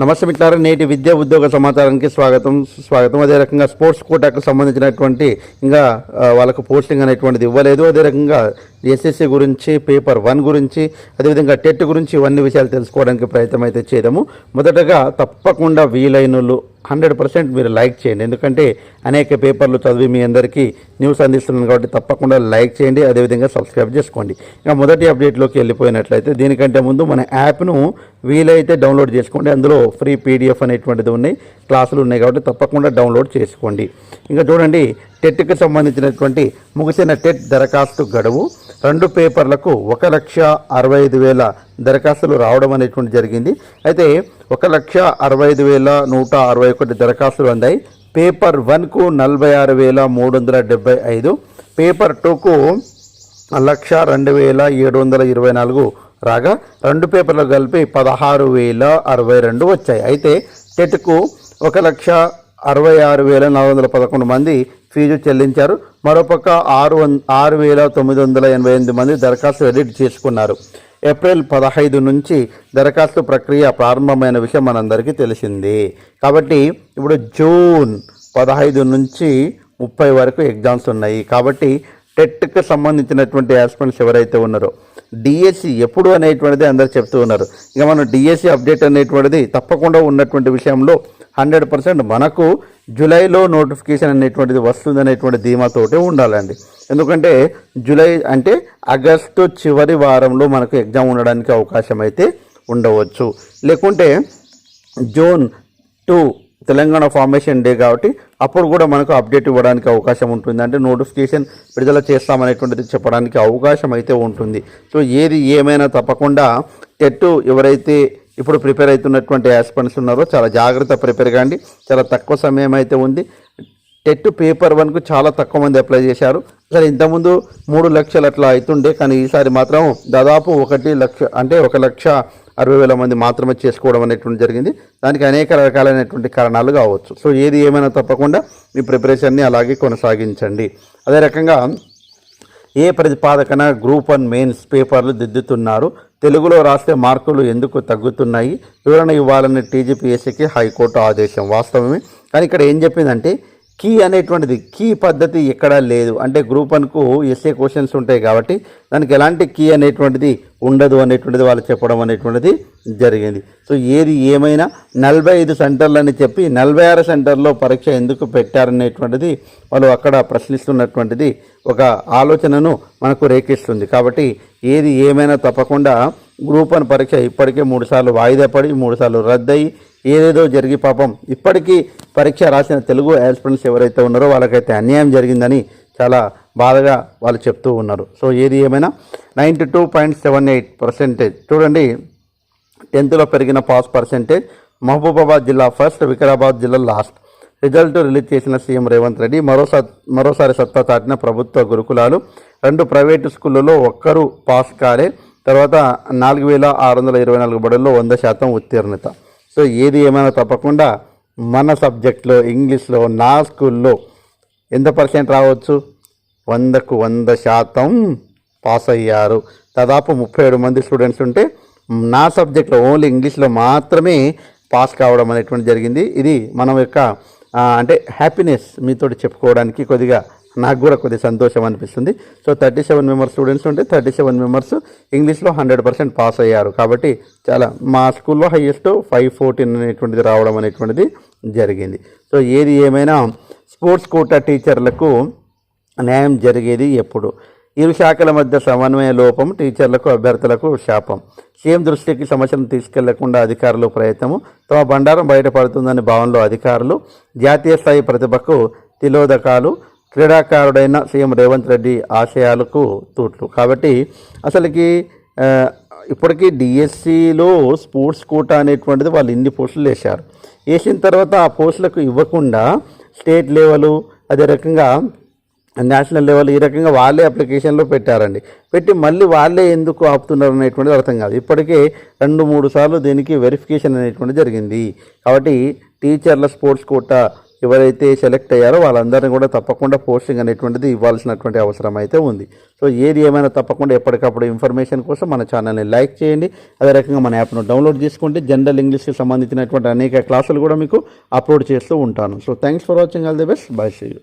నమస్తే మిత్రులారా నేటి విద్యా ఉద్యోగ సమాచారానికి స్వాగతం. స్వాగతం. అదే రకంగా స్పోర్ట్స్ కోటాకు సంబంధించినటువంటి ఇంకా వాళ్ళకు పోస్టింగ్ అనేటువంటిది ఇవ్వలేదు. అదే రకంగా ఎస్ఎస్సి గురించి పేపర్ వన్ గురించి అదేవిధంగా టెట్ గురించి ఇవన్నీ విషయాలు తెలుసుకోవడానికి ప్రయత్నం అయితే చేద్దాము. మొదటగా తప్పకుండా వీలైనలు హండ్రెడ్ పర్సెంట్ మీరు లైక్ చేయండి. ఎందుకంటే అనేక పేపర్లు చదివి మీ అందరికీ న్యూస్ అందిస్తున్నాను కాబట్టి తప్పకుండా లైక్ చేయండి అదేవిధంగా సబ్స్క్రైబ్ చేసుకోండి. ఇంకా మొదటి అప్డేట్లోకి వెళ్ళిపోయినట్లయితే దీనికంటే ముందు మన యాప్ను వీలైతే డౌన్లోడ్ చేసుకోండి. అందులో ఫ్రీ పీడిఎఫ్ అనేటువంటిది ఉన్నాయి. క్లాసులు ఉన్నాయి కాబట్టి తప్పకుండా డౌన్లోడ్ చేసుకోండి. ఇంకా చూడండి టెట్కి సంబంధించినటువంటి ముగిసిన టెట్ దరఖాస్తు గడువు. రెండు పేపర్లకు ఒక లక్ష అరవై ఐదు వేల దరఖాస్తులు రావడం అనేటువంటి జరిగింది. అయితే ఒక లక్ష అరవై ఐదు వేల నూట అరవై ఒకటి దరఖాస్తులు అందాయి. పేపర్ వన్కు నలభై ఆరు వేల మూడు వందల డెబ్బై ఐదు. పేపర్ టూకు లక్ష రెండు వేల ఏడు వందల ఇరవై నాలుగు రాగా రెండు పేపర్లు కలిపి పదహారు వేల అరవై రెండు వచ్చాయి. అయితే టెట్కు ఒక లక్ష అరవై ఆరు వేల నాలుగు వందల పదకొండు మంది ఫీజు చెల్లించారు. మరోపక్క ఆరు వన్ ఆరు వేల తొమ్మిది వందల ఎనభై ఎనిమిది మంది దరఖాస్తు ఎడిట్ చేసుకున్నారు. ఏప్రిల్ పదహైదు నుంచి దరఖాస్తు ప్రక్రియ ప్రారంభమైన విషయం మనందరికీ తెలిసింది. కాబట్టి ఇప్పుడు జూన్ పదహైదు నుంచి ముప్పై వరకు ఎగ్జామ్స్ ఉన్నాయి. కాబట్టి టెట్కి సంబంధించినటువంటి ఆస్పెంట్స్ ఎవరైతే ఉన్నారో డిఎస్సి ఎప్పుడు అనేటువంటిది అందరు చెప్తూ ఉన్నారు. ఇక మనం డిఎస్సి అప్డేట్ అనేటువంటిది తప్పకుండా ఉన్నటువంటి విషయంలో హండ్రెడ్ పర్సెంట్ మనకు జూలైలో నోటిఫికేషన్ అనేటువంటిది వస్తుందనేటువంటి ధీమాతోటే ఉండాలండి. ఎందుకంటే జూలై అంటే ఆగస్టు చివరి వారంలో మనకు ఎగ్జామ్ ఉండడానికి అవకాశం అయితే ఉండవచ్చు. లేకుంటే June two Telangana formation day కాబట్టి అప్పుడు కూడా మనకు అప్డేట్ ఇవ్వడానికి అవకాశం ఉంటుంది. అంటే నోటిఫికేషన్ విడుదల చేస్తామనేటువంటిది చెప్పడానికి అవకాశం అయితే ఉంటుంది. సో ఏది ఏమైనా తప్పకుండా టెట్ ఎవరైతే ఇప్పుడు ప్రిపేర్ అవుతున్నటువంటి యాస్పెంట్స్ ఉన్నారో చాలా జాగ్రత్త ప్రిపేర్ కాండి. చాలా తక్కువ సమయం అయితే ఉంది. టెట్ పేపర్ వన్కు చాలా తక్కువ మంది అప్లై చేశారు. సరే ఇంతకుముందు మూడు లక్షలు అట్లా అవుతుండే కానీ ఈసారి మాత్రం దాదాపు ఒకటి లక్ష అంటే ఒక లక్ష అరవై వేల మంది మాత్రమే చేసుకోవడం అనేటువంటి జరిగింది. దానికి అనేక రకాలైనటువంటి కారణాలు కావచ్చు. సో ఏది ఏమైనా తప్పకుండా మీ ప్రిపరేషన్ని అలాగే కొనసాగించండి. అదే రకంగా ఏ ప్రతిపాదకన గ్రూప్ వన్ మెయిన్స్ పేపర్లు దిద్దుతున్నారు? తెలుగులో రాస్తే మార్కులు ఎందుకు తగ్గుతున్నాయి? వివరణ ఇవ్వాలని టీజీపీఎస్సీకి హైకోర్టు ఆదేశం వాస్తవమే. కానీ ఇక్కడ ఏం చెప్పిందంటే కీ అనేటువంటిది కీ పద్ధతి ఎక్కడా లేదు. అంటే గ్రూప్ వన్కు ఎస్ఏ క్వశ్చన్స్ ఉంటాయి కాబట్టి దానికి ఎలాంటి కీ అనేటువంటిది ఉండదు అనేటువంటిది వాళ్ళు చెప్పడం అనేటువంటిది జరిగింది. సో ఏది ఏమైనా నలభై ఐదు సెంటర్లని చెప్పి నలభై ఆరు సెంటర్లో పరీక్ష ఎందుకు పెట్టారనేటువంటిది వాళ్ళు అక్కడ ప్రశ్నిస్తున్నటువంటిది ఒక ఆలోచనను మనకు రేకిస్తుంది కాబట్టి ఏది ఏమైనా తప్పకుండా గ్రూప్ వన్ పరీక్ష ఇప్పటికే మూడుసార్లు వాయిదా పడి మూడుసార్లు రద్దయి ఏదేదో జరిగి పాపం ఇప్పటికీ పరీక్ష రాసిన తెలుగు యాస్పిరెంట్స్ ఎవరైతే ఉన్నారో వాళ్ళకైతే అన్యాయం జరిగిందని చాలా బాధగా వాళ్ళు చెప్తూ ఉన్నారు. సో ఏది ఏమైనా ninety two point seven eight percentage. చూడండి టెన్త్లో పెరిగిన పాస్ పర్సెంటేజ్ మహబూబాబాద్ జిల్లా ఫస్ట్ వికారాబాద్ జిల్లా లాస్ట్. రిజల్ట్ రిలీజ్ చేసిన సీఎం రేవంత్ రెడ్డి మరోసారి మరోసారి సత్తా చాటిన ప్రభుత్వ గురుకులాలు. రెండు ప్రైవేటు స్కూళ్ళలో ఒక్కరు పాస్ కాలే. తర్వాత నాలుగు వేల ఆరు వందల ఇరవై నాలుగు బడుల్లో వంద శాతం ఉత్తీర్ణత. సో ఏది ఏమైనా తప్పకుండా మన సబ్జెక్ట్లో ఇంగ్లీష్లో నా స్కూల్లో ఎంత పర్సెంట్ రావచ్చు? వందకు వంద శాతం పాస్ అయ్యారు. దాదాపు ముప్పై ఏడు మంది స్టూడెంట్స్ ఉంటే నా సబ్జెక్ట్లో ఓన్లీ ఇంగ్లీష్లో మాత్రమే పాస్ కావడం అనేటువంటి జరిగింది. ఇది మనం యొక్క అంటే హ్యాపీనెస్ మీతోటి చెప్పుకోవడానికి కొద్దిగా నాకు కూడా కొద్దిగా సంతోషం అనిపిస్తుంది. So thirty seven members students ఉంటే థర్టీ సెవెన్ మెంబర్స్ ఇంగ్లీష్లో హండ్రెడ్ పర్సెంట్ పాస్ అయ్యారు. కాబట్టి చాలా మా స్కూల్లో హైయెస్ట్ ఫైవ్ ఫోర్టీన్ అనేటువంటిది రావడం అనేటువంటిది జరిగింది. సో ఏది ఏమైనా స్పోర్ట్స్ కోటా టీచర్లకు న్యాయం జరిగేది ఎప్పుడు? ఇరు శాఖల మధ్య సమన్వయ లోపం టీచర్లకు అభ్యర్థులకు శాపం. సీఎం దృష్టికి సమస్యను తీసుకెళ్ళకుండా అధికారులు ప్రయత్నము. తమ బండారం బయటపడుతుందని భావనలో అధికారులు జాతీయ స్థాయి ప్రతిభకు తిలోదకాలు క్రీడాకారుడైన సీఎం రేవంత్ రెడ్డి ఆశయాలకు తూట్లు. కాబట్టి అసలుకి ఇప్పటికీ డిఎస్సిలో స్పోర్ట్స్ కోటా అనేటువంటిది వాళ్ళు ఇన్ని పోస్టులు వేశారు. వేసిన తర్వాత ఆ పోస్టులకు ఇవ్వకుండా స్టేట్ లెవెలు అదే రకంగా నేషనల్ లెవెల్ ఈ రకంగా వాళ్ళే అప్లికేషన్లో పెట్టారండి. పెట్టి మళ్ళీ వాళ్ళే ఎందుకు ఆపుతున్నారు అనేటువంటిది అర్థం కాదు. ఇప్పటికే రెండు మూడు సార్లు దీనికి వెరిఫికేషన్ అనేటువంటిది జరిగింది. కాబట్టి టీచర్ల స్పోర్ట్స్ కోటా ఎవరైతే సెలెక్ట్ అయ్యారో వాళ్ళందరినీ కూడా తప్పకుండా పోస్టింగ్ అనేటువంటిది ఇవ్వాల్సినటువంటి అవసరం అయితే ఉంది. సో ఏది ఏమైనా తప్పకుండా ఎప్పటికప్పుడు ఇన్ఫర్మేషన్ కోసం మన ఛానల్ని లైక్ చేయండి. అదే రకంగా మన యాప్ను డౌన్లోడ్ చేసుకుంటే జనరల్ ఇంగ్లీష్కి సంబంధించినటువంటి అనేక క్లాసులు కూడా మీకు అప్లోడ్ చేస్తూ ఉంటాను. So thanks for watching all the best bye see you